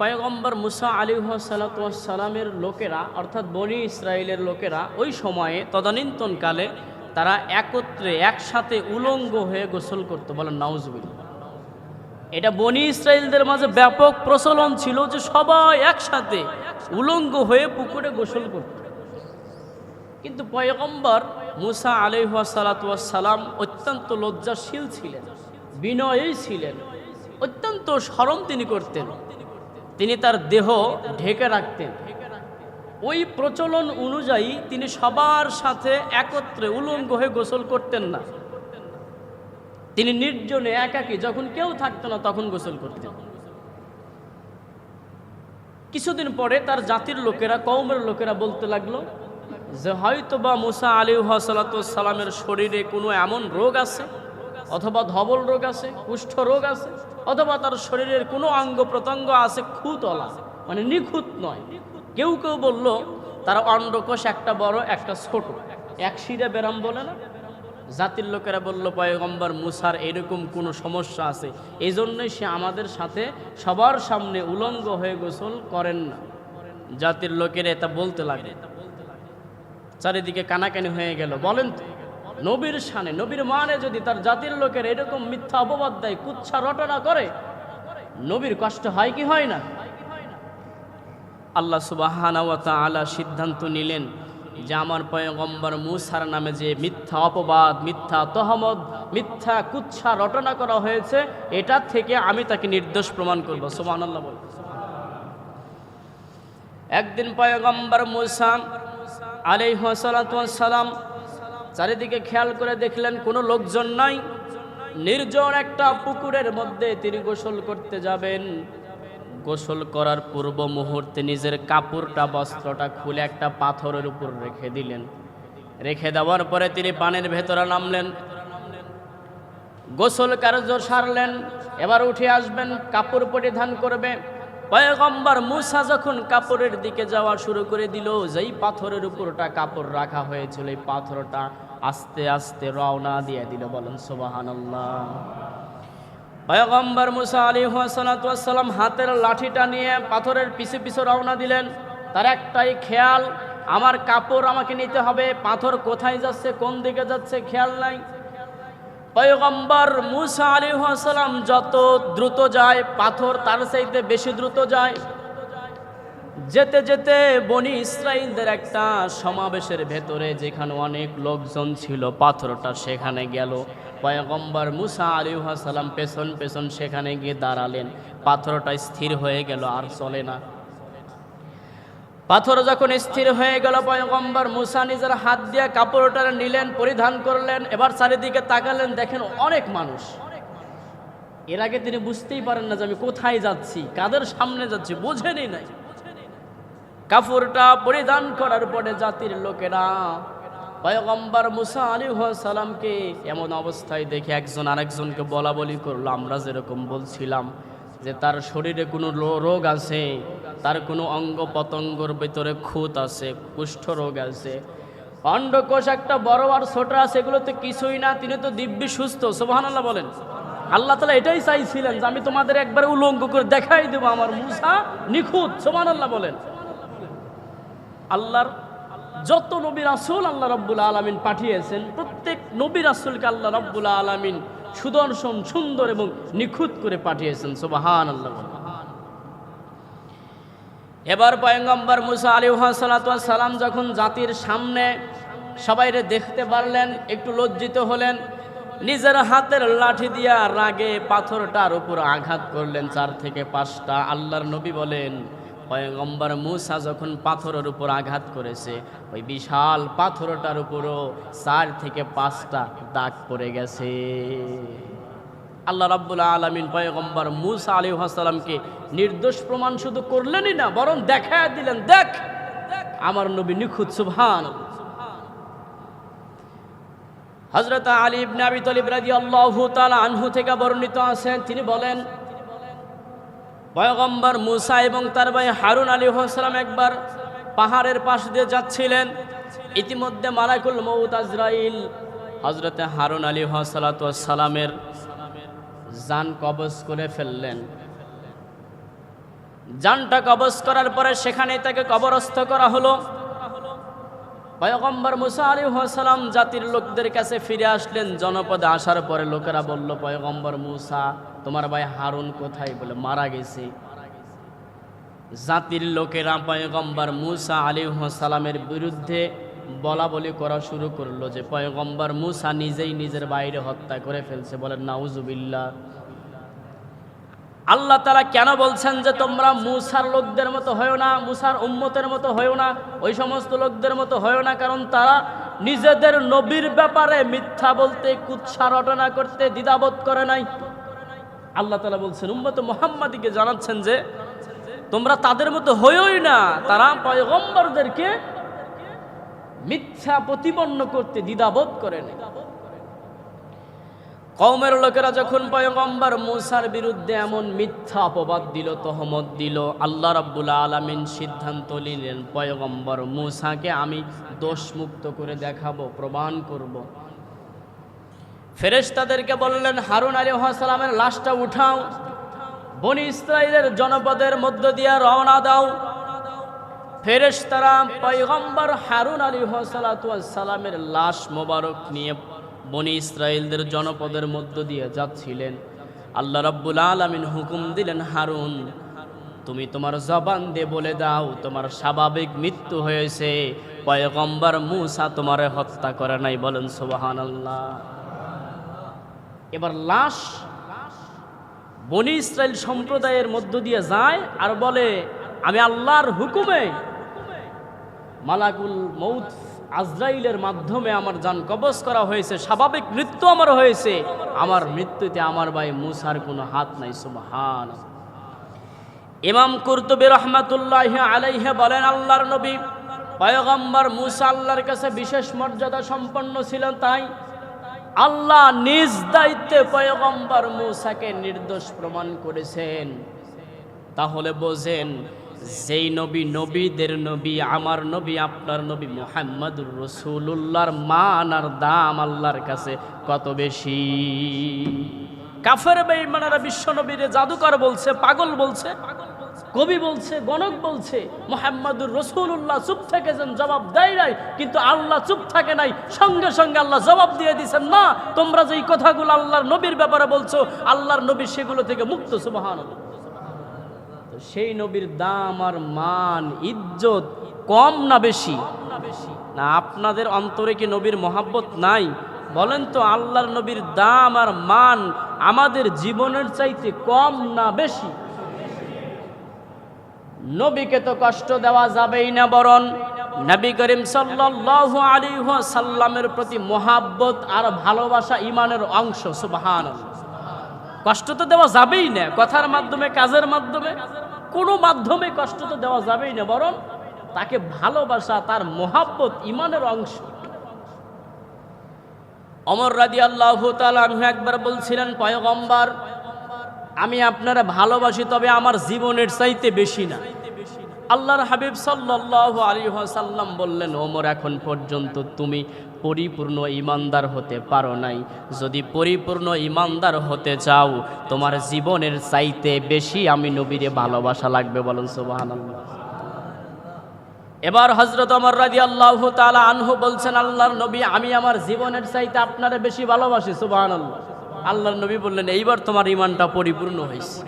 পয়গম্বর মুসা আলী সালামের লোকেরা, অর্থাৎ বনি ইসরায়েলের লোকেরা, ওই সময়ে তদানীন্তনকালে তারা একত্রে একসাথে উলঙ্গ হয়ে গোসল করতো। বলেন নাউজবিল এটা বনি ইসরায়েলদের মাঝে ব্যাপক প্রচলন ছিল যে সবাই একসাথে উলঙ্গ হয়ে পুকুরে গোসল করত। কিন্তু পয়গম্বর মুসা আলিহাসালাম অত্যন্ত লজ্জাশীল ছিলেন, বিনয়ী ছিলেন, অত্যন্ত স্মরণ তিনি করতেন। তিনি তার দেহ ঢেকে রাখতেন। ওই প্রচলন অনুযায়ী তিনি সবার সাথে একত্রে উলঙ্গ হয়ে গোসল করতেন না। তিনি নির্জনে একাকী যখন কেউ থাকতো না তখন গোসল করতেন। কিছুদিন পরে তার জাতির লোকেরা কৌমের লোকেরা বলতে লাগল যে হয়তো বা মুসা আলী সালামের শরীরে কোনো এমন রোগ আছে? অথবা ধবল রোগ আছে? কুষ্ঠ রোগ আছে? অথবা তার শরীরের কোনো অঙ্গ প্রত্যঙ্গ আছে খুতলা মানে নিখুঁত নয়। কেউ কেউ বলল, তার অন্ডকোষ একটা বড়, একটা ছোট। এক শিরে বেরাম বলে না? জাতির লোকেরা বলল, পয়গম্বর মুসার এরকম কোনো সমস্যা আছে। এই জন্যই সে আমাদের সাথে সবার সামনে উলঙ্গ হয়ে গোসল করেন না। জাতির লোকেরা এটা বলতে লাগে চারিদিকে কানাকানি হয়ে গেল। বলেন তো নবীর সানে নবীর মানে যদি তার জাতির লোকের এরকম মিথ্যা অপবাদ দেয় কুচ্ছা রটনা করে, নবীর কষ্ট হয় কি হয় না? আল্লাহ সুবাহানা আলা সিদ্ধান্ত নিলেন যে আমার পয়গম্বর মুসার নামে যে মিথ্যা অপবাদ, মিথ্যা তহমদ মিথ্যা কুচ্ছা রটনা করা হয়েছে, এটা থেকে আমি তাকে নির্দোষ প্রমাণ করব। সুবাহ আল্লাহ বল। একদিন পয়গম্বর মুসা আলাই আলাইহাসালাম চারিদিকে খেয়াল করে দেখলেন কোনো লোকজন নাই। নির্জন একটা পুকুরের মধ্যে তিনি গোসল করতে যাবেন। গোসল করার পূর্ব মুহূর্তে নিজের কাপড়টা, বস্ত্রটা খুলে একটা পাথরের উপর রেখে দিলেন। রেখে দেওয়ার পরে তিনি পানির ভেতরে নামলেন। গোসল কার্য সারলেন। এবার উঠে আসবেন, কাপড় পরিধান করবে। পয়গম্বর মুসা যখন কাপড়ের দিকে যাওয়া শুরু করে দিল, যেই পাথরের উপরটা কাপড় রাখা হয়েছিল, এই পাথরটা আস্তে আস্তে রওনা দিয়ে দিল, বলেন সোবাহান পয়গম্বর মুসা আলী সালাম হাতের লাঠিটা নিয়ে পাথরের পিছে পিছে রওনা দিলেন। তার একটাই খেয়াল, আমার কাপড় আমাকে নিতে হবে, পাথর কোথায় যাচ্ছে, কোন দিকে যাচ্ছে, খেয়াল নাই। পয়গম্বর মুসা আলী সালাম যত দ্রুত যায়, পাথর তার চাইতে বেশি দ্রুত যায়। যেতে যেতে বনি ইসরায়েলদের একটা সমাবেশের ভেতরে যেখানে অনেক লোকজন ছিল, পাথরটা সেখানে গেল। পয়গম্বর মুসা আলী সালাম পেছন পেছন সেখানে গিয়ে দাঁড়ালেন। পাথরটা স্থির হয়ে গেল, আর চলে না। পাথর যখন স্থির হয়ে গেল, পয়গম্বর মুসা নিজের হাত দিয়ে কাপড়টা নিলেন, পরিধান করলেন, এবার চারিদিকে তাকালেন, দেখেন অনেক মানুষ। এর আগে তিনি বুঝতেই পারেন না যে আমি কোথায় যাচ্ছি, কাদের সামনে যাচ্ছি বোঝেনি নাই। কাপড়টা পরিধান করার পরে জাতির লোকেরা পয়গম্বর মুসা আলী সালামকে এমন অবস্থায় দেখে একজন আরেকজনকে বলা বলি করল, আমরা যেরকম বলছিলাম যে তার শরীরে কোনো রোগ আছে, তার কোনো অঙ্গ পতঙ্গর ভিতরে খুঁত আছে কুষ্ঠ রোগ আছে অন্ডকোষ একটা বড় আর ছোট আছে এগুলো তো কিছুই না, তিনি তো দিব্যি সুস্থ সোবাহান্লাহ বলেন। আল্লাহ তালা এটাই চাইছিলেন যে আমি তোমাদের একবার উলঙ্গ করে দেখাই দেবো আমার মুসা নিখুঁত সোমান আল্লাহ বলেন। আল্লাহর যত নবী রাসুল আল্লাহ রব্বুল আলমিন পাঠিয়েছেন, প্রত্যেক নবী রাসুলকে আল্লাহ রব্বুল আলমিন সুদর্শন, সুন্দর এবং নিখুঁত করে পাঠিয়েছেন সোবাহান আল্লাহ এবার পয়ঙ্গম্বর মুসা আলী সালাম যখন জাতির সামনে সবাইরে দেখতে পারলেন, একটু লজ্জিত হলেন, নিজের হাতের লাঠি দিয়া রাগে পাথরটার উপর আঘাত করলেন, চার থেকে পাঁচটা। আল্লাহর নবী বলেন পয়গম্বর মুসা যখন পাথরের উপর আঘাত করেছে, ওই বিশাল পাথরটার উপরও চার থেকে পাঁচটা দাগ পড়ে গেছে। আল্লাহ রাব্বুল আলমিন পয়গম্বর মুসা আলী হাসালামকে নির্দোষ প্রমাণ শুধু করলেনই না, বরং দেখা দিলেন, দেখ, আমার নবী নিখুঁত সুভান হজরত আলী ইবনে আবি তলিব রাদিয়াল্লাহু তাআলা আনহু থেকে বর্ণিত আছেন, তিনি বলেন পয়গম্বর মুসা এবং তার ভাই হারুন আলী হাসলাম একবার পাহাড়ের পাশ দিয়ে যাচ্ছিলেন। ইতিমধ্যে মালাকুল মৌত আজরাইল হজরতে হারুন আলী সালামের যান কবজ করে ফেললেন। যানটা কবজ করার পরে সেখানে তাকে কবরস্থ করা হলো। পয়গম্বর মুসা আলী সালাম জাতির লোকদের কাছে ফিরে আসলেন। জনপদে আসার পরে লোকেরা বলল, পয়গম্বর মুসা, তোমার ভাই হারুন কোথায়? বলে, মারা গেছে। জাতির লোকেরা পয়গম্বর মুসা আলী সালামের বিরুদ্ধে বলা বলি করা শুরু করল যে, পয়গম্বর মুসা নিজেই নিজের বাইরে হত্যা করে ফেলছে। বলেন নাউজুবিল্লা আল্লাহ তালা কেন বলছেন যে তোমরা মুসার লোকদের মতো হয়েও না, মুসার উম্মতের মতো হয়েও না? ওই সমস্ত লোকদের মতো হয়েও না, কারণ তারা নিজেদের নবীর ব্যাপারে মিথ্যা বলতে, কুৎসা রটনা করতে, দ্বিধাবোধ করে নাই। আল্লাহ তালা বলছেন, উম্মত মোহাম্মদীকে জানাচ্ছেন যে তোমরা তাদের মতো হয়েই না, তারা পয়গম্বরদেরকে মিথ্যা প্রতিপন্ন করতে দ্বিধাবোধ করে নেই। কৌমের লোকেরা যখন পয়গম্বর মুসার বিরুদ্ধে এমন মিথ্যা অপবাদ দিল, তহমত দিল, আল্লাহ রাব্বুল আলামিন সিদ্ধান্ত নিলেন, পয়গম্বর মুসাকে আমি দোষমুক্ত করে দেখাবো, প্রমাণ করব। ফেরেশতাদেরকে বললেন, হারুন আলী সালামের লাশটা উঠাও, বনি ইসরায়েলের জনপদের মধ্য দিয়ে রওনা দাও ফেরেশতারা পয়গম্বর হারুন আলী সালামের লাশ মোবারক নিয়ে বনি ইসরায়েলদের জনপদের মধ্য দিয়ে যাচ্ছিলেন। আল্লাহ রাব্বুল আলামিন হুকুম দিলেন, হারুন, তুমি তোমার জবান দিয়ে বলে দাও, তোমার স্বাভাবিক মৃত্যু হয়েছে। পয়গম্বর মুসা তোমারে হত্যা করে নাই। বলেন সুবাহান আল্লাহ এবার লাশ বনি ইসরায়েল সম্প্রদায়ের মধ্য দিয়ে যায় আর বলে, আমি আল্লাহর হুকুমে মালাকুল মৌত আজরাইলের মাধ্যমে আমার যান কবজ করা হয়েছে, স্বাভাবিক মৃত্যু আমার হয়েছে। আমার মৃত্যুতে আমার ভাই মুসার কোনো হাত নাই সুবহান ইমাম কুরতুবী রহমাতুল্লাহ আলাইহে বলেন, আল্লাহর নবী পয়গম্বর মুসা আল্লাহর কাছে বিশেষ মর্যাদা সম্পন্ন ছিলেন, তাই আল্লাহ নিজ দায়িত্বে পয়গম্বর মুসাকে নির্দোষ প্রমাণ করেছেন। তাহলে বোঝেন যেই নবী নবীদের নবী, আমার নবী, আপনার নবী মোহাম্মদুর রসুল্লাহর মান আর দাম আল্লাহর কাছে কত বেশি? কাফের বেঈমানেরা বিশ্ব নবীরে জাদুকর বলছে, পাগল বলছে, কবি বলছে, গণক বলছে, মোহাম্মদুর রসুল্লাহ চুপ থেকেছেন জবাব দেয় নাই, কিন্তু আল্লাহ চুপ থাকে নাই, সঙ্গে সঙ্গে আল্লাহ জবাব দিয়ে দিচ্ছেন না তোমরা যেই কথাগুলো আল্লাহর নবীর ব্যাপারে বলছো, আল্লাহর নবী সেগুলো থেকে মুক্ত সুবাহান সেই নবীর দাম আর মান, ইজ্জত কম না বেশি? না, আপনাদের অন্তরে কি নবীর মহাব্বত নাই? বলেন তো, আল্লাহর নবীর দাম আর মান আমাদের জীবনের চাইতে কম না বেশি? নবীকে তো কষ্ট দেওয়া যাবেই না বরণ নবী করিম সাল্লাল্লাহু আলাইহি সাল্লামের প্রতি মহাব্বত আর ভালোবাসা ইমানের অংশ, সুবহানাল্লাহ। কষ্ট তো দেওয়া যাবেই না, কথার মাধ্যমে, কাজের মাধ্যমে। কোনো মাধ্যমে কষ্ট তো দেওয়া যাবেই না, বরং তাকে ভালোবাসা, তার মোহাব্বত ইমানের অংশ। অমর রাদি আল্লাহ আমি একবার বলছিলেন, পয়গম্বর, আমি আপনারা ভালোবাসি, তবে আমার জীবনের চাইতে বেশি না। আল্লাহর হাবিব সাল্লাহ আলী সাল্লাম বললেন, ওমর, এখন পর্যন্ত তুমি পরিপূর্ণ ইমানদার হতে পারো নাই। যদি পরিপূর্ণ ইমানদার হতে চাও, তোমার জীবনের চাইতে বেশি আমি নবীরে ভালোবাসা লাগবে বলেন সুবাহান এবার হজরত অমর রাজি আল্লাহ তালা আনহু বলছেন, আল্লাহর নবী, আমি আমার জীবনের চাইতে আপনারা বেশি ভালোবাসি সুবাহান আল্লাহ আল্লাহর নবী বললেন, এইবার তোমার ইমানটা পরিপূর্ণ হয়েছে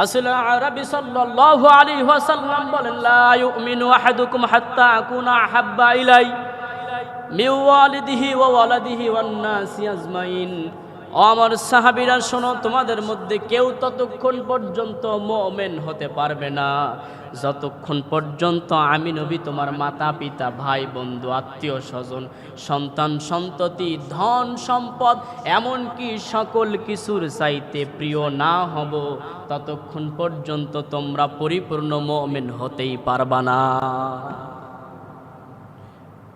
রাসূল আরবি সাল্লাল্লাহু আলাইহি ওয়াসাল্লাম বলেন, লা ইউমিনু আহাদুকুম হাত্তা আকুনা আহাব্বা ইলাই। ওয়ালিদিহি ও আমার সাহাবিরা, শোনো, তোমাদের মধ্যে কেউ ততক্ষণ পর্যন্ত মুমিন হতে পারবে না। যতক্ষণ পর্যন্ত আমি নবী, তোমার মাতা পিতা ভাই বন্ধু আত্মীয় স্বজন সন্তান, সন্ততি, ধন সম্পদ, এমনকি সকল কিছুর চাইতে প্রিয় না হব, ততক্ষণ পর্যন্ত তোমরা পরিপূর্ণ মমিন হতেই পারবা না।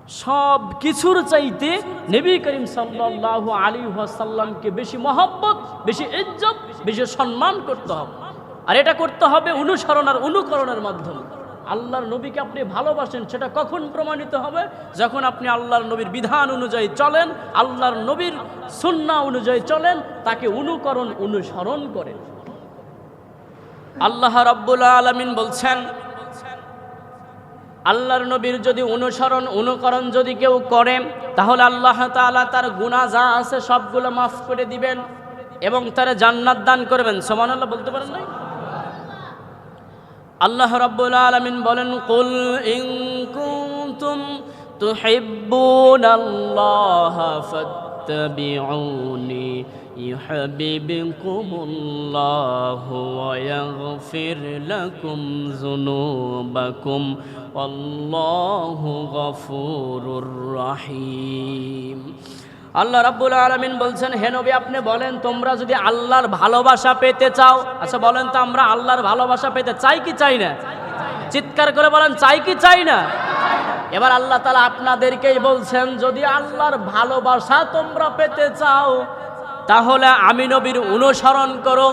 সব কিছুর চাইতে নবী করিম সাল্লাহ আলী সাল্লামকে বেশি মহব্বত, বেশি ইজ্জত, বেশি সম্মান করতে হবে। আর এটা করতে হবে অনুসরণ আর অনুকরণের মাধ্যমে। আল্লাহর নবীকে আপনি ভালোবাসেন, সেটা কখন প্রমাণিত হবে? যখন আপনি আল্লাহর নবীর বিধান অনুযায়ী চলেন, আল্লাহর নবীর সুন্না অনুযায়ী চলেন, তাকে অনুকরণ, অনুসরণ করেন। আল্লাহ রাব্বুল আলামিন বলছেন আল্লাহর নবীর যদি অনুসরণ, অনুকরণ যদি কেউ করে, তাহলে আল্লাহ তাআলা তার গুনাহ যা আছে সবগুলো মাফ করে দিবেন এবং তার জান্নাত দান করবেন। সমান আল্লাহ বলতে পারেন নাই? আল্লাহ রাব্বুল আলামিন বলেন, কুল ইন কুনতুম তুহিব্বুনাল্লাহ ফাত্তাবিউনি ইউহিব্বুকুমুল্লাহ ওয়া ইয়াগফির লাকুম যুনুবাকুম আল্লাহু গফুরুর রহিম আল্লাহ রাব্বুল আলামিন বলছেন, হে নবী, আপনি বলেন, তোমরা যদি আল্লাহর ভালোবাসা পেতে চাও আচ্ছা বলেন তো, আমরা আল্লাহর ভালোবাসা পেতে চাই কি চাই না? চিৎকার করে বলেন, চাই কি চাই না? এবার আল্লাহ তালা আপনাদেরকেই বলছেন, যদি আল্লাহর ভালোবাসা তোমরা পেতে চাও, তাহলে আমি নবীর অনুসরণ করো,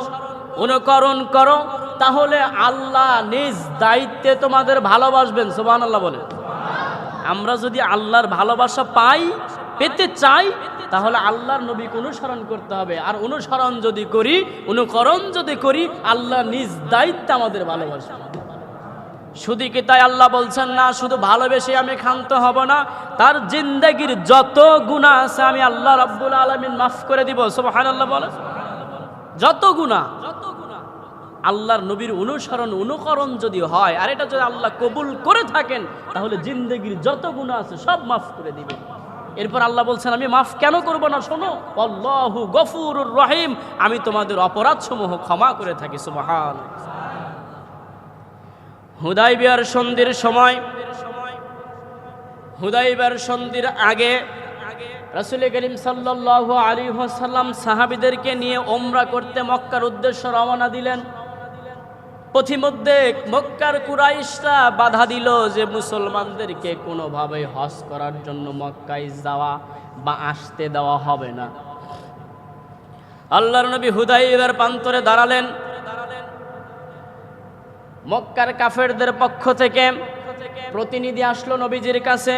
অনুকরণ করো, তাহলে আল্লাহ নিজ দায়িত্বে তোমাদের ভালোবাসবেন সুবহান আল্লাহ বলে আমরা যদি আল্লাহর ভালোবাসা পাই, পেতে চাই, তাহলে আল্লাহর নবীকে অনুসরণ করতে হবে। আর অনুসরণ যদি করি, অনুকরণ যদি করি, আল্লাহ নিজ দায়িত্বে আমাদের ভালোবাসবে শুধু কি তাই আল্লাহ বলছেন, না, শুধু ভালোবেসে আমি ক্ষান্ত হব না, তার জিন্দগির যত গুণা আছে আমি আল্লাহ রব্বুল আলমিন মাফ করে দিব। সুবহান আল্লাহ বলে যত গুণা আল্লাহর নবীর অনুসরণ, অনুকরণ যদি হয়, আর এটা যদি আল্লাহ কবুল করে থাকেন, তাহলে জিন্দগির যত গুণা আছে সব মাফ করে দিবেন এরপর আল্লাহ বলছেন, আমি মাফ কেন করব না, শোনো? আল্লাহু গফুরুর রহিম। আমি তোমাদের অপরাধ সমূহ ক্ষমা করে থাকি সুবহান হুদাইবিয়ার সন্ধির সময় হুদাইবিয়ার সন্ধির আগে রাসুল করিম সাল্লাল্লাহু আলী সাল্লাম সাহাবিদেরকে নিয়ে ওমরা করতে মক্কার উদ্দেশ্য রওনা দিলেন। পথিমধ্যে মক্কার কুরাইশরা বাধা দিল যে মুসলমানদেরকে কোনোভাবে হজ করার জন্য মক্কায় যাওয়া বা আসতে দেওয়া হবে না। আল্লাহর নবী হুদাইবের প্রান্তরে দাঁড়ালেন। মক্কার কাফেরদের পক্ষ থেকে প্রতিনিধি আসলো নবীজির কাছে।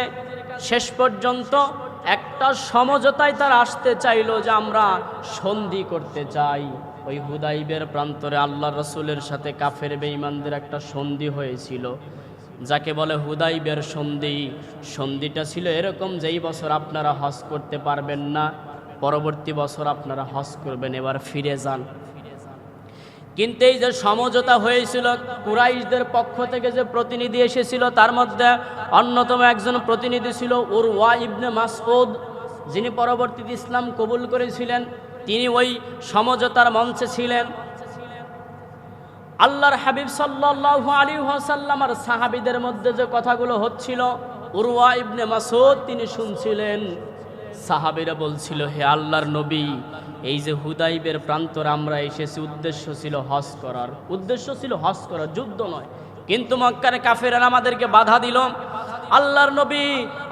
শেষ পর্যন্ত একটা সমঝোতায় তারা আসতে চাইলো যে আমরা সন্ধি করতে চাই। ওই হুদাইবের প্রান্তরে আল্লাহ রসুলের সাথে কাফের বেঈমানদের একটা সন্ধি হয়েছিল। যাকে বলে হুদাইবের সন্ধি। সন্ধিটা ছিল এরকম যেই বছর আপনারা হজ করতে পারবেন না, পরবর্তী বছর আপনারা হজ করবেন, এবার ফিরে যান। কিন্তু এই যে সমঝোতা হয়েছিল, কুরাইশদের পক্ষ থেকে যে প্রতিনিধি এসেছিল, তার মধ্যে অন্যতম একজন প্রতিনিধি ছিল ওর ওয়া ইবনে মাসউদ, যিনি পরবর্তীতে ইসলাম কবুল করেছিলেন। তিনি ওই সমঝোতার মঞ্চে ছিলেন। আল্লাহর হাবিব সাল্লাল্লাহু আলাইহি ওয়াসাল্লাম আর সাহাবীদের মধ্যে যে কথাগুলো হচ্ছিল, উরওয়া ইবনে মাসউদ তিনি শুনছিলেন। সাহাবীরা বলছিল, হে আল্লাহর নবী, এই যে হুদাইবের প্রান্তর আমরা এসেছি, উদ্দেশ্য ছিল হজ করার। উদ্দেশ্য ছিল হজ করার, যুদ্ধ নয়। কিন্তু মক্কারে কাফেরা আমাদেরকে বাধা দিল। আল্লাহর নবী,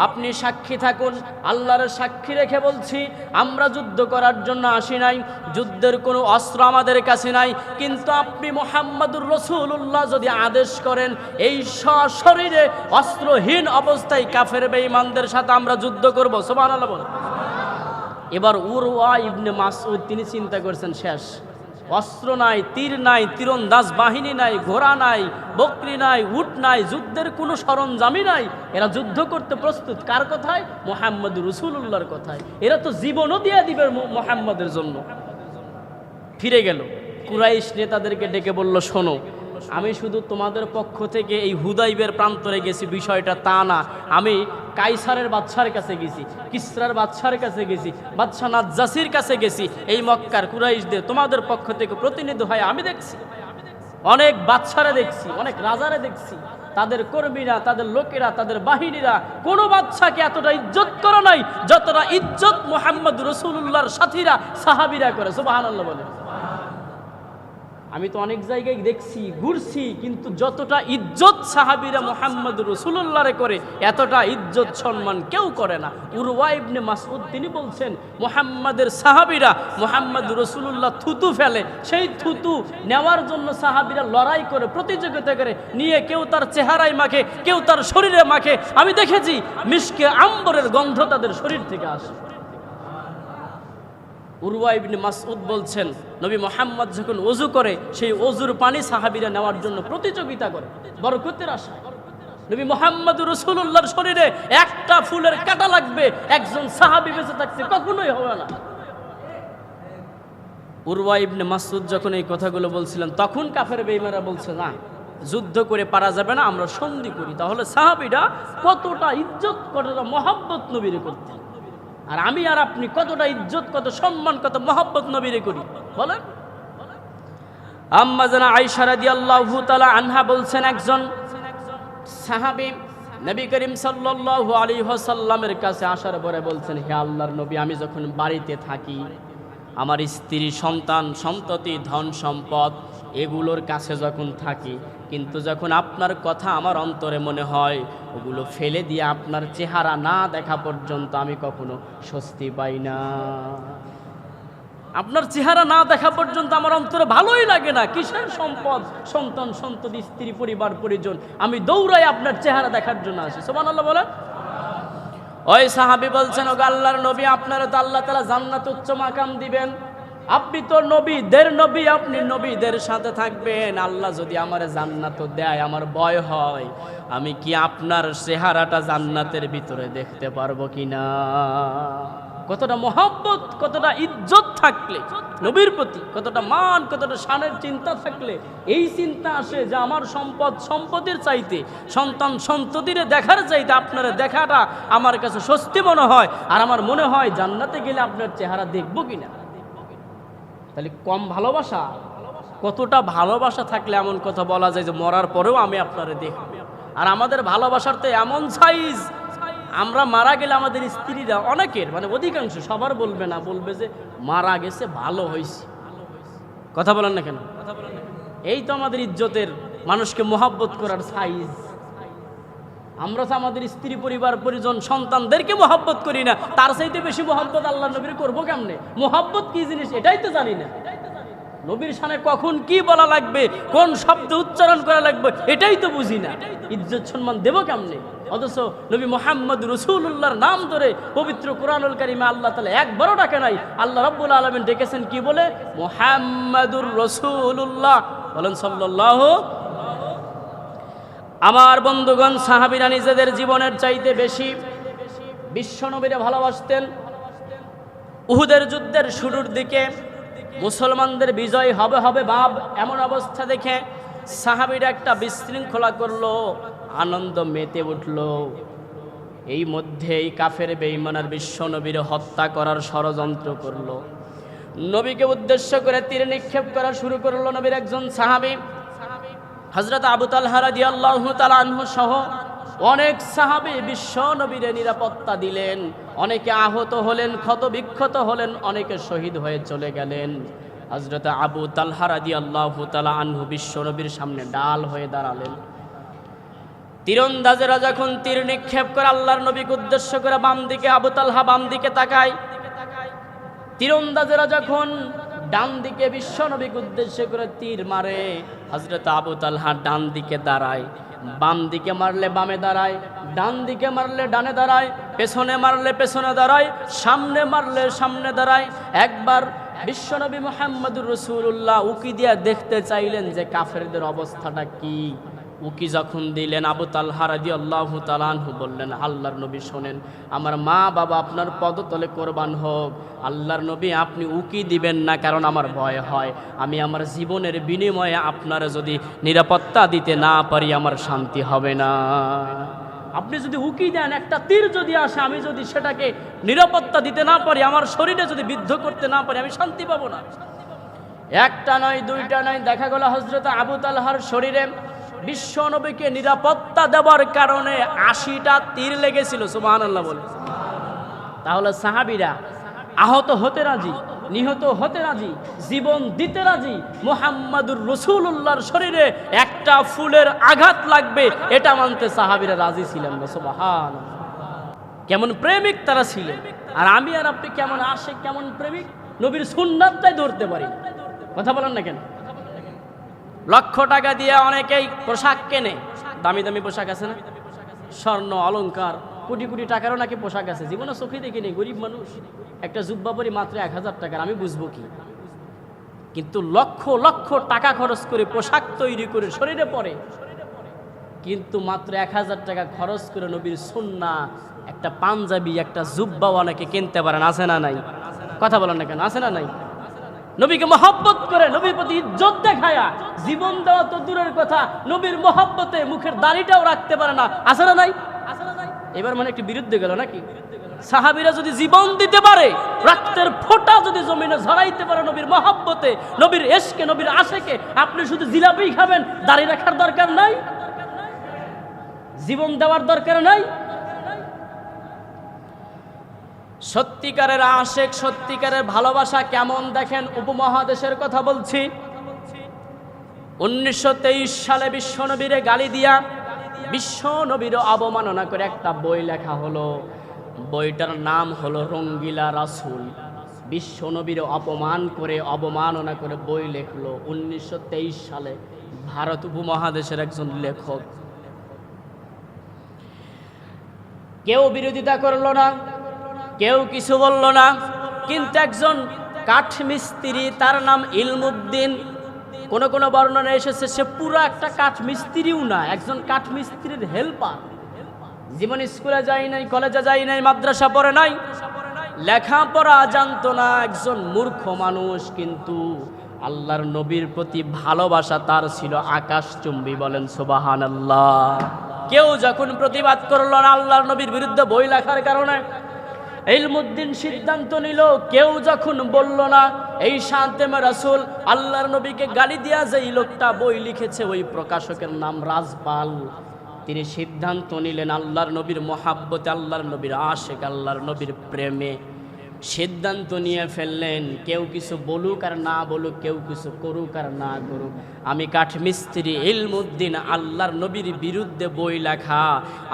আপনি সাক্ষী থাকুন, আল্লাহর সাক্ষী রেখে বলছি, আমরা যুদ্ধ করার জন্য আসি নাই, যুদ্ধের কোনো অস্ত্র আমাদের কাছে নাই, কিন্তু আপনি মোহাম্মদুর রসুল্লাহ যদি আদেশ করেন, এই সশরীরে অস্ত্রহীন অবস্থায় কাফের বেঈমানদের সাথে আমরা যুদ্ধ করব সোমান আল্লাহ এবার উরওয়া ইবনে মাসউদ, তিনি চিন্তা করছেন, শেষ। অস্ত্র নাই, তীর নাই, তীরন্দাজ বাহিনী নাই, ঘোড়া নাই, বকরি নাই, উট নাই, যুদ্ধের কোনো সরঞ্জামই নাই। এরা যুদ্ধ করতে প্রস্তুত। কার কথায়? মোহাম্মদ রসুল্লাহর কথায়। এরা তো জীবনও দিয়ে দিবে মোহাম্মদের জন্য। ফিরে গেল। কুরাইশ নেতাদেরকে ডেকে বলল, শোনো, আমি শুধু তোমাদের পক্ষ থেকে এই হুদাইবের প্রান্তরে গেছি। বিষয়টা তা না। আমি কাইসারের বাদশার কাছে গেছি, কিসরার বাদশার কাছে গেছি, বাদশাহ নাজ্জাসির কাছে গেছি। এই মক্কার কুরাইশদের তোমাদের পক্ষ থেকে প্রতিনিধি হয় আমি দেখছি। অনেক বাদশারে দেখছি, অনেক রাজারে দেখছি। তাদের কর্মীরা, তাদের লোকেরা, তাদের বাহিনীরা, কোনো বাদশাকে এতটা ইজ্জত করে নাই, যতটা ইজ্জত মোহাম্মদ রসুল্লাহর সাথীরা, সাহাবিরা করে। আল্লাহ বলে আমি তো অনেক জায়গায় দেখছি, ঘুরছি, কিন্তু যতটা ইজ্জত সাহাবিরা মোহাম্মদ রসুল্লাহরে করে, এতটা ইজ্জত সম্মান কেউ করে না। উরওয়া ইবনে মাসউদ তিনি বলছেন, মোহাম্মদের সাহাবিরা মোহাম্মদ রসুল্লাহ থুতু ফেলে, সেই থুতু নেওয়ার জন্য সাহাবিরা লড়াই করে, প্রতিযোগিতা করে, নিয়ে কেউ তার চেহারায় মাখে, কেউ তার শরীরে মাখে। আমি দেখেছি মিশকে আম্বরের গন্ধ তাদের শরীর থেকে আসে। উরওয়া ইবনে মাসউদ বলছেন, নবী মোহাম্মদ যখন অজু করে, সেই অজুর পানি সাহাবিরা নেওয়ার জন্য প্রতিযোগিতা করে, বরকতের আশা নবী মোহাম্মদ রসুল্লাহর শরীরে একটা ফুলের কাটা লাগবে, একজন সাহাবি বেঁচে থাকতে কখনোই হবে না। উরওয়া ইবনে মাসুদ যখন এই কথাগুলো বলছিলেন, তখন কাফের বেইমারা বলছে, না, যুদ্ধ করে পারা যাবে না, আমরা সন্ধি করি। তাহলে সাহাবিরা কতটা ইজ্জত, কতটা মহাব্বত নবীরে করতেন। আর আমি আর আপনি কতটা ইজ্জত, কত সম্মান, কত মহব্বত নবীরে করি? বলেন। আম্মা জানা আয়েশা রাদিয়াল্লাহু তালা আনহা বলছেন একজন সাহাবি, নবী করিম সাল্লাল্লাহু আলী হাসাল্লামের কাছে আসার পরে বলছেন, হে আল্লাহর নবী, আমি যখন বাড়িতে থাকি আমার স্ত্রী, সন্তান, সন্ততি, ধন সম্পদ, এগুলোর কাছে যখন থাকি, কিন্তু যখন আপনার কথা আমার অন্তরে মনে হয়, ওগুলো ফেলে দিয়ে আপনার চেহারা না দেখা পর্যন্ত আমি কখনো স্বস্তি পাই না। আপনার চেহারা না দেখা পর্যন্ত আমার অন্তরে ভালোই লাগে না। কিসের সম্পদ? সন্তান, সন্ততি, স্ত্রী, পরিবার, পরিজন, আমি দৌড়াই আপনার চেহারা দেখার জন্য আসি। সোমান আল্লাহ বলেন ওই সাহাবি বলছেন ও আল্লাহর নবী আপনারা তো আল্লাহ তালা জান্নাত উচ্চ মাকাম দিবেন। আপনি তো নবীদের নবী, আপনি নবীদের সাথে থাকবেন। আল্লাহ যদি আমার জান্নাত দেয়, আমার ভয় হয়। আমি কি আপনার চেহারাটা জান্নাতের ভিতরে দেখতে পারব কিনা? কতটা মহব্বত, কতটা ইজ্জত থাকলে নবীর প্রতি, কতটা মান, কতটা শানের চিন্তা থাকলে এই চিন্তা আসে যে আমার সম্পদ, সম্পদের চাইতে, সন্তান সন্ততিরে দেখার চাইতে আপনার দেখাটা আমার কাছে স্বস্তি মনে হয়। আর আমার মনে হয় জান্নাতে গেলে আপনার চেহারা দেখব কিনা? তাহলে কম ভালোবাসা? কতটা ভালোবাসা থাকলে এমন কথা বলা যায় যে মরার পরেও আমি আপনারে দেখব? আর আমাদের ভালোবাসার তো এমন সাইজ আমরা মারা গেলে আমাদের স্ত্রীরা অনেকের মানে অধিকাংশ সবার বলবে না, বলবে যে মারা গেছে, ভালো হয়েছে। কথা বলেন না কেন? এই তো আমাদের ইজ্জতের, মানুষকে মোহাব্বত করার সাইজ আমরা তো আমাদের স্ত্রী, পরিবার, পরিজন, সন্তানদেরকে মোহাব্বত করি না। তার চাইতে বেশি মোহাব্বত আল্লাহ নবীর করব কেমনে? মোহাব্বত কি জিনিস? এটাই তো জানি না। নবীর সামনে কখন কি বলা লাগবে? কোন শব্দ উচ্চারণ করা লাগবে? এটাই তো বুঝি না। ইজ্জত সম্মান দেব কেমনে? অথচ নবী মোহাম্মদ রসুল্লাহর নাম ধরে পবিত্র কোরআনুল কারিমে আল্লাহ তালা একবারও ডাকে নাই। আল্লাহ রব্বুল আলমিন ডেকেছেন কি বলে? মোহাম্মদুর রসুল্লাহ বলেন সাল্লাহ আমার বন্ধুগণ, সাহাবিরা নিজেদের জীবনের চাইতে বেশি বিশ্বনবীরে ভালোবাসতেন। উহুদের যুদ্ধের শুরুর দিকে মুসলমানদের বিজয় হবে হবে ভাব এমন অবস্থা দেখে সাহাবিরা একটা বিশৃঙ্খলা করল, আনন্দ মেতে উঠল। এই মধ্যেই কাফের বেঈমানার বিশ্বনবীর হত্যা করার ষড়যন্ত্র করল। নবীকে উদ্দেশ্য করে তীর নিক্ষেপ করা শুরু করল নবীর একজন সাহাবী। হজরত আবু তালহারা দিয়াল্লাহ তালানহু সহ অনেক সাহাবি বিশ্ব নবীরে নিরাপত্তা দিলেন। অনেকে আহত হলেন ক্ষত বিক্ষত হলেন, অনেকে শহীদ হয়ে চলে গেলেন। হজরত আবু তালহারা দিয়াল্লাহ তালা আনহু বিশ্ব নবীর সামনে ডাল হয়ে দাঁড়ালেন। তীরন্দাজেরা যখন তীর নিক্ষেপ করে আল্লাহর নবীকে উদ্দেশ্য করে বাম দিকে আবু তালহা বাম দিকে তাকায়। তীরন্দাজেরা যখন ডান দিকে বিশ্বনবীকে উদ্দেশ্য করে তীর মারে। হজরত আবু তালহা ডান দিকে দাঁড়ায়। বাম দিকে মারলে বামে দাঁড়ায়, ডান দিকে মারলে ডানে দাঁড়ায়, পেছনে মারলে পেছনে দাঁড়ায়, সামনে মারলে সামনে দাঁড়ায়। একবার বিশ্বনবী মোহাম্মদুর রসুল্লাহ উকি দিয়া দেখতে চাইলেন যে কাফেরদের অবস্থাটা কি। উকি যখন দিলেন আবু তালহা রাদি আল্লাহ তালানহু বললেন, আল্লাহর নবী শোনেন, আমার মা বাবা আপনার পদতলে কোরবান হোক। আল্লাহর নবী আপনি উকি দিবেন না কারণ আমার ভয় হয়। আমি আমার জীবনের বিনিময়ে আপনার যদি নিরাপত্তা দিতে না পারি, আমার শান্তি হবে না। আপনি যদি উকি দেন, একটা তীর যদি আসে, আমি যদি সেটাকে নিরাপত্তা দিতে না পারি, আমার শরীরে যদি বিদ্ধ করতে না পারি, আমি শান্তি পাবো না। একটা নয়, দুইটা নয়, দেখা গেল হজরত আবু তালহার শরীরে বিশ্ব নবীকে নিরাপত্তা দেওয়ার কারণে আশিটা তীর লেগেছিল সুবাহান আল্লাহ বলে। তাহলে সাহাবিরা আহত হতে রাজি, নিহত হতে রাজি, জীবন দিতে রাজি, মোহাম্মদুর রসুল্লাহর শরীরে একটা ফুলের আঘাত লাগবে, এটা মানতে সাহাবিরা রাজি ছিলেন না সুবাহান কেমন প্রেমিক তারা ছিলেন, আর আমি আর আপনি কেমন আসে কেমন প্রেমিক, নবীর সুন্নাতটাই ধরতে পারি। কথা বলেন না কেন? লক্ষ টাকা দিয়ে অনেকেই পোশাক কেনে। দামি দামি পোশাক আছে না? স্বর্ণ, অলংকার, কোটি কোটি টাকারও নাকি পোশাক আছে। জীবনে চোখে দেখিনি, গরিব মানুষ। একটা জুব্বা পরি মাত্র এক হাজার টাকার, আমি বুঝব কি? কিন্তু লক্ষ লক্ষ টাকা খরচ করে পোশাক তৈরি করে শরীরে পরে কিন্তু মাত্র এক হাজার টাকা খরচ করে নবীর সুন্না, একটা পাঞ্জাবি, একটা জুব্বা অনেকে কিনতে পারেন, আছে না নাই? কথা বলেন না কেন, আছে না নাই? নবীকে মহব্বত করে, নবীর প্রতি ইজ্জত দেখায়া জীবন দেওয়া তো দূরের কথা, নবীর মহব্বতে মুখের দাড়িটাও রাখতে পারে না। আছে না নাই? এবার মানে একটু বিরুদ্ধে গেল নাকি? সাহাবিরা যদি জীবন দিতে পারে, রক্তের ফোঁটা যদি জমিনে ঝরাইতে পারে নবীর মহব্বতে, নবীর এশকে, নবীর আশেকে, আপনি শুধু জিলাপি খাবেন, দাড়ি রাখার দরকার নাই? জীবন দেওয়ার দরকার নাই? সত্যিকারের আশেক, সত্যিকারের ভালোবাসা কেমন দেখেন উপমহাদেশের কথা বলছি। উনিশশো তেইশ সালে বিশ্ব নবীরে গালি দিয়া বিশ্ব নবীর অবমাননা করে একটা বই লেখা হলো। বইটার নাম হলো রঙ্গিলা রাসুল। বিশ্ব নবীর অপমান করে, অবমাননা করে বই লেখলো উনিশশো তেইশ সালে ভারত উপমহাদেশের একজন লেখক। কেউ বিরোধিতা করল না কেউ কিছু বলল না, কিন্তু একজন কাঠমিস্ত্রি, তার নাম ইলমুদ্দিন। কোন কোন বর্ণনা এসেছে, সে পুরো একটা কাঠমিস্ত্রিও না, একজন কাঠমিস্ত্রির হেল্পার। জীবন স্কুলে যাই নাই, কলেজে যাই নাই, মাদ্রাসা পড়ে নাই, লেখাপড়া জানতো না, একজন মূর্খ মানুষ, কিন্তু আল্লাহর নবীর প্রতি ভালোবাসা তার ছিল আকাশচুম্বী, বলেন সুবাহান আল্লাহ কেউ যখন প্রতিবাদ করল না, আল্লাহর নবীর বিরুদ্ধে বই লেখার কারণে ইলমুদ্দিন সিদ্ধান্ত নিল, কেউ যখন বলল না, এই শান্তেমা রাসুল, আল্লাহর নবীকে গালি দিয়া যে এই লোকটা বই লিখেছে, ওই প্রকাশকের নাম রাজপাল। তিনি সিদ্ধান্ত নিলেন, আল্লাহর নবীর মহাব্বতে, আল্লাহর নবীর আশেক, আল্লাহর নবীর প্রেমে। সিদ্ধান্ত নিয়ে ফেললেন, কেউ কিছু বলুক আর না বলুক, কেউ কিছু করুক আর না করুক। আমি কাঠমিস্ত্রি ইলমুদ্দিন, আল্লাহর নবীর বিরুদ্ধে বই লেখা।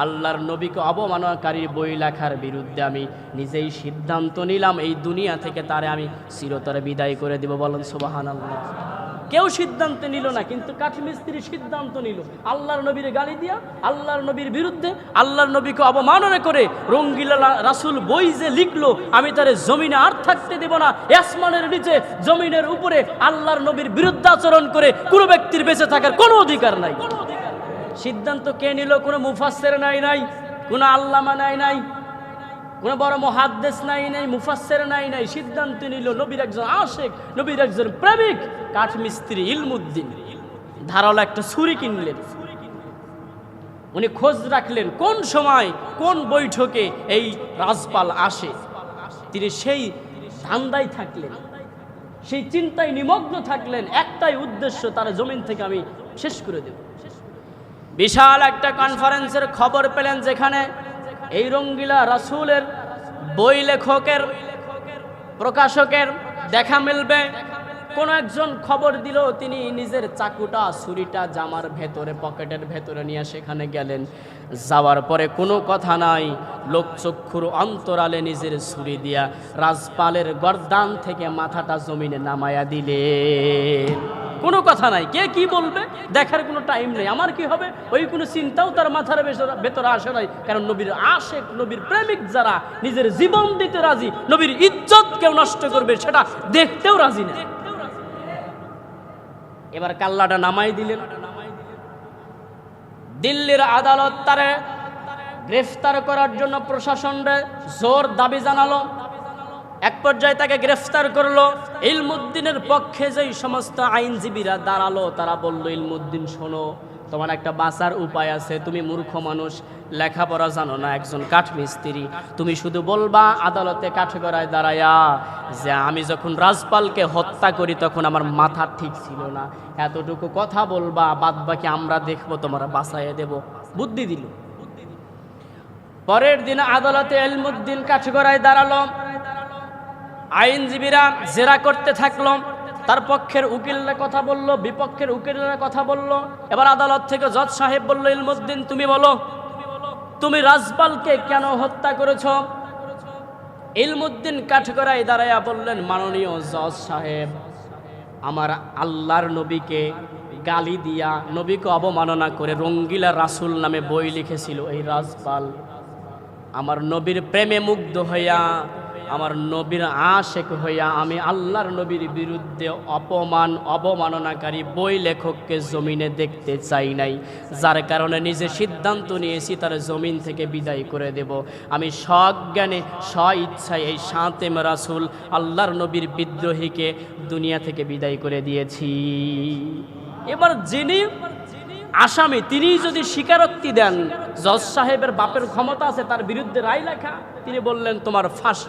আল্লাহর নবীকে অবমাননাকারী বই লেখার বিরুদ্ধে আমি নিজেই সিদ্ধান্ত নিলাম, এই দুনিয়া থেকে তারে আমি চিরতরে বিদায় করে দিব। বলেন সুবাহান আল্লাহ কেউ সিদ্ধান্ত নিল না, কিন্তু কাঠমিস্ত্রি সিদ্ধান্ত নিল। আল্লাহর নবীর গালি দিয়া, আল্লাহর নবীর বিরুদ্ধে, আল্লাহর নবীকে অবমাননা করে রঙ্গিলা রাসুল বই যে লিখলো, আমি তারে জমিনে আর থাকতে দেব না, আসমানের নিচে, জমিনের উপরে আল্লাহর নবীর বিরুদ্ধাচরণ করে কোনো ব্যক্তির বেঁচে থাকার কোনো অধিকার নাই। সিদ্ধান্ত কে নিল? কোনো মুফাসের নাই নাই, কোনো আল্লামা নাই নাই। কোনো বড় মহাদ্দেশ নাই নাই মুফাসের নাই নাই, সিদ্ধান্ত নিল নবীর একজন আশেক, নবীর একজন প্রেমিক, কাঠমিস্ত্রি ইলমুদ্দিন। ধারালো একটা ছুরি কিনলেন। উনি খোঁজ রাখলেন কোন সময়, কোন বৈঠকে এই রাজপাল আসে। তিনি সেই ধান্দায় থাকলেন, সেই চিন্তায় নিমগ্ন থাকলেন, একটাই উদ্দেশ্য, তার জমিন থেকে আমি শেষ করে দেব। বিশাল একটা কনফারেন্সের খবর পেলেন যেখানে এই রঙ্গিলা রাসুলের বই লেখকের প্রকাশকের দেখা মিলবে। কোন একজন খবর দিল, তিনি নিজের চাকুটা, ছুরিটা জামার ভেতরে, পকেটের ভেতরে নিয়ে সেখানে গেলেন। যাওয়ার পরে কোনো কথা নাই লোকচক্ষুর অন্তরালে নিজের ছুরি দিয়া রাজপালের গরদান থেকে মাথাটা জমিনে নামায়া দিলে। কোনো কথা নাই, কে কি বলবে? দেখার কোনো টাইম নেই। আমার কি হবে? ওই কোনো চিন্তাও তার মাথার ভেতর- আসে নাই। কারণ নবীর আশেক, নবীর প্রেমিক যারা, নিজের জীবন দিতে রাজি, নবীর ইজ্জত কেউ নষ্ট করবে, সেটা দেখতেও রাজি না। এবার কাল্লাটা নামাই দিলেন। দিল্লির আদালত তারে গ্রেফতার করার জন্য প্রশাসনরে জোর দাবি জানালো। এক পর্যায়ে তাকে গ্রেফতার করল। ইলমুদ্দিনের পক্ষে যেই সমস্ত আইনজীবীরা দাঁড়াল, তারা বলল, ইলমুদ্দিন, শোনো তোমার একটা বাঁচার উপায় আছে। তুমি মূর্খ মানুষ, লেখাপড়া জানো না, একজন কাঠমিস্ত্রি। তুমি শুধু বলবা, আদালতে কাঠগড়ায় দাঁড়ায়া, যে আমি যখন রাজপালকে হত্যা করি, তখন আমার মাথা ঠিক ছিল না। এতটুকু কথা বলবা বাদ বাকি আমরা দেখব, তোমার বাঁচাইয়ে দেব। বুদ্ধি দিল। পরের দিন আদালতে এলমুদ্দিন কাঠগড়ায় দাঁড়াল। আইনজীবীরা জেরা করতে থাকল। তার পক্ষের উকিলরা কথা বলল, বিপক্ষের উকিলরা কথা বলল। এবার আদালত থেকে জজ সাহেব বলল, ইলমুদ্দিন, তুমি বলো, তুমি রাজপালকে কেন হত্যা করেছ? ইলমুদ্দিন কাঠগড়ায় দাঁড়াইয়া বললেন, মাননীয় জজ সাহেব, আমার আল্লাহর নবীকে গালি দিয়া, নবীকে অবমাননা করে রঙ্গিলা রাসুল নামে বই লিখেছিল এই রাজপাল আমার নবীর প্রেমে মুগ্ধ হইয়া আমার নবীর আশেক হইয়া আমি আল্লাহর নবীর বিরুদ্ধে অপমান, অবমাননাকারী বই লেখককে জমিনে দেখতে চাই নাই। যার কারণে নিজে সিদ্ধান্ত নিয়েছি তার জমিন থেকে বিদায় করে দেব। আমি সজ্ঞানে স্ব ইচ্ছায় এই শান্তেম রাসুল আল্লাহর নবীর বিদ্রোহীকে দুনিয়া থেকে বিদায় করে দিয়েছি। এবার যিনি আসামি, তিনি যদি স্বীকারোক্তি দেন, জজ সাহেবের বাপের ক্ষমতা আছে, তার বিরুদ্ধে রায় লেখা, তিনি বললেন, তোমার ফাঁস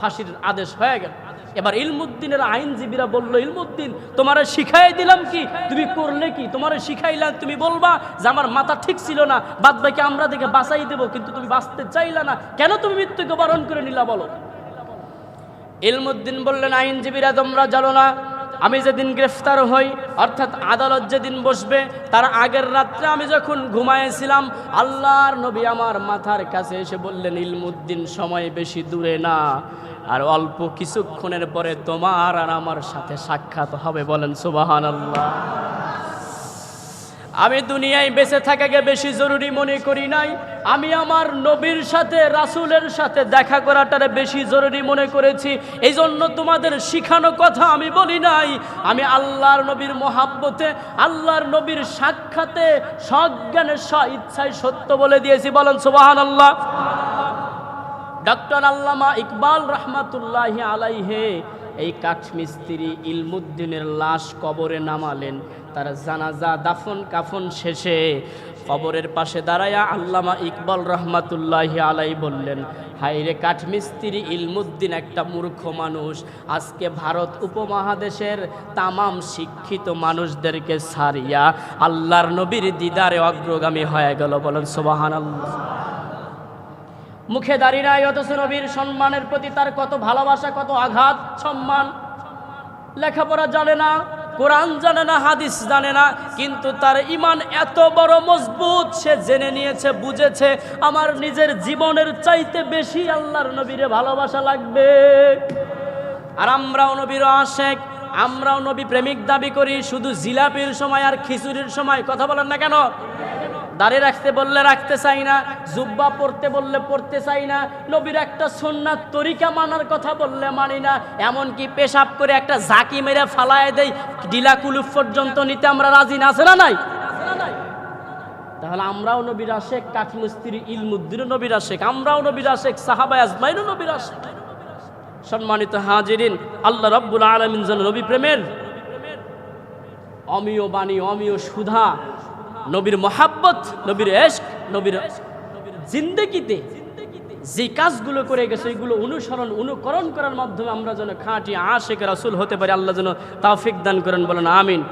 ফাঁসির আদেশ হয়ে গেল। এবার ইলমুদ্দিনের আইনজীবীরা বলল, ইলমুদ্দিন, তোমার শিখাই দিলাম কি? তুমি করলে কি? তোমার শিখাইলাম, তুমি বলবা যে আমার মাথা ঠিক ছিল না, বাদ বাকি আমরা দেখে বাঁচাই দেবো, কিন্তু তুমি বাঁচতে চাইলা না। কেন তুমি মৃত্যুকে বরণ করে নিলা বলো? ইলমুদ্দিন বললেন, আইনজীবীরা, তোমরা জানো না, আমি যেদিন গ্রেফতার হই, অর্থাৎ আদালত যেদিন বসবে, তার আগের রাত্রে আমি যখন ঘুমায়েছিলাম আল্লাহর নবী আমার মাথার কাছে এসে বললেন, ইলমুদ্দিন, সময় বেশি দূরে না আর অল্প কিছুক্ষণের পরে তোমার আর আমার সাথে সাক্ষাৎ হবে, বলেন সুবাহান আল্লাহ আমি দুনিয়ায় বেঁচে থাকাকে বেশি জরুরি মনে করি নাই। আমি আমার নবীর সাথে, রাসূলের সাথে দেখা করাটারে বেশি জরুরি মনে করেছি। এই জন্য তোমাদের শিখানো কথা আমি বলি নাই। আমি আল্লাহর নবীর মহাব্বতে, আল্লাহর নবীর সাক্ষাতে সজ্ঞানের স্ব ইচ্ছায় সত্য বলে দিয়েছি, বলেন সুবাহান আল্লাহ ডক্টর আল্লামা ইকবাল রহমাতুল্লাহ আলাইহে এই কাঠমিস্ত্রি ইলমুদ্দিনের লাশ কবরে নামালেন। তার জানাজা দাফন কাফন শেষে কবরের পাশে দাঁড়ায়া আল্লামা ইকবাল রহমাতুল্লাহ আলাই বললেন হাইরে কাঠমিস্ত্রি ইলমুদ্দিন একটা মূর্খ মানুষ। আজকে ভারত উপমহাদেশের তামাম শিক্ষিত মানুষদেরকে সারিয়া আল্লাহর নবীর দিদারে অগ্রগামী হয়ে গেল। বলেন সোবাহান আল্লাহ মুখে দাঁড়িয়ে নাই, অথচ নবীর সম্মানের প্রতি তার কত ভালোবাসা, কত আঘাত, সম্মান। লেখাপড়া জানে না, কোরআন জানে না, হাদিস জানে না, কিন্তু তার ইমান এত বড় মজবুত, সে জেনে নিয়েছে, বুঝেছে, আমার নিজের জীবনের চাইতে বেশি আল্লাহর নবীরে ভালোবাসা লাগবে। আর আমরাও নবীর আশেক, আমরাও নবী প্রেমিক দাবি করি, শুধু জিলাপির সময় আর খিচুড়ির সময়, কথা বলেন না কেন? দাঁড়িয়ে রাখতে বললে রাখতে চাই না, জুব্বা পড়তে বললে পড়তে চাই না, নবীর একটা সন্ন্যাত তরিকা মানার কথা বললে মানি না, এমনকি পেশাব করে একটা ঝাঁকি মেরে ফালায় দেই ডিলা কুলুফ পর্যন্ত নিতে আমরা রাজি না, আছে না নাই? তাহলে আমরাও নবীর আশেক কাঠমিস্ত্রি ইলমুদ্দিন নবীর আশেক, আমরাও নবীর আশেক সাহাবাই আজমাইনও নবীর আশেক। সম্মানিত হাজিরিন, আল্লাহ রব্বুল আলমিন যেন নবী প্রেমের অমিয় বাণী, অমিয় সুধা নবীর মহাব্বত, নবীর এশক, নবীর জিন্দগিতে যে কাজগুলো করে গেছে, এগুলো অনুসরণ, অনুকরণ করার মাধ্যমে আমরা যেন খাঁটি আশেখ রাসুল হতে পারি। আল্লাহ যেন তাওফিক দান করেন, বলেন, আমিন।